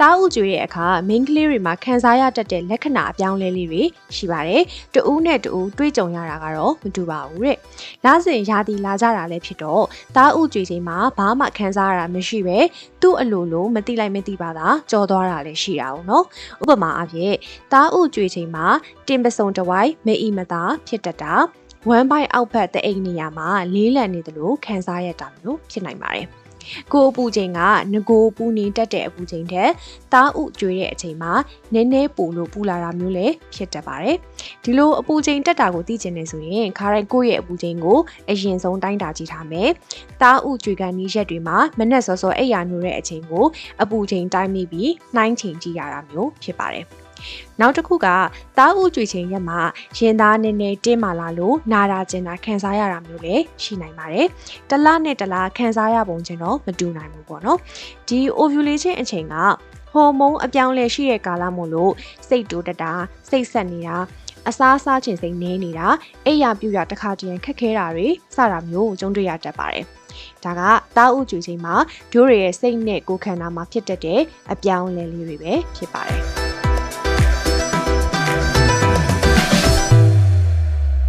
တားဥကျွေတဲ့အခါမိန်းကလေးတွေမှာခံစားရတတ်တဲ့လက္ခဏာအပြောင်းအလဲလေးတွေရှိပါတယ်။တဦးနဲ့တဦးတွေးကြုံရတာကတော့မတူပါဘူးတဲ့။လစဉ်ရာသီလာကြတာလည်းဖြစ်တော့တားဥကျွေချိန်မှာဘာမှခံစားရတာမရှိပဲသူ့အလိုလိုမတိလိုက်မတိပါတာကြော်သွားတာလည်းရှိတာ哦နော်။ဥပမာအဖြစ်တားဥကျွေချိန်မှာတင်ပစုံတစ်ဝိုင်းမေအီမသာဖြစ်တတ်တာ ဝမ်းပိုက်အောက်ဘက်တဲ့အိမ်နေရာမှာလေးလံနေသလိုခံစားရတာမျိုးဖြစ်နိုင်ပါတယ်။ကိုအပူချိန်ကငကိုပူနေတတ်တဲ့အပူချိန်တဲ့တားဥကျွေးတဲ့အချိန်မှာနည်းနည်းပိုလို့ပူလာတာမျိုးလည်းဖြစ်တတ်ပါတယ်။ဒီလိုအပူချိန်တက်တာကိုသိချင်နေဆိုရင်ခါတိုင်းကိုယ့်ရဲ့အပူချိန်ကိုအရင်ဆုံးတိုင်းတာကြည့်ထားမယ်။တားဥကျွေးကန်နီးရက်တွေမှာမနက်စောစောအိပ်ရာနိုးတဲ့အချိန်ကိုအပူချိန်တိုင်းမိပြီးနှိုင်းချိန်ကြည့်ရတာမျိုးဖြစ်ပါတယ်။ နောက်တစ်ခုကတားဥကြွေချိန်ရက်မှာရင်သားနည်းနည်းတင်းမာလာလို့နာတာကျင်တာခံစားရတာမျိုးလည်းရှိနိုင်ပါတယ်။တလနဲ့တလခံစားရပုံချင်းတော့မတူနိုင်ဘူးပေါ့နော်။ဒီ ovulation အချိန်ကဟော်မုန်းအပြောင်းလဲရှိတဲ့ကာလမို့လို့စိတ်တိုးတတာစိတ်ဆက်နေတာအစားအစာခြင်းစိတ်နည်းနေတာအိပ်ယာပြူရတခါတည်းခက်ခဲတာတွေစတာမျိုးကြုံတွေ့ရတတ်ပါတယ်။ဒါကတားဥကြွေချိန်မှာဒိုးရရဲ့စိတ်နဲ့ကိုယ်ခန္ဓာမှာဖြစ်တတ်တဲ့အပြောင်းအလဲလေးတွေပဲဖြစ်ပါတယ်။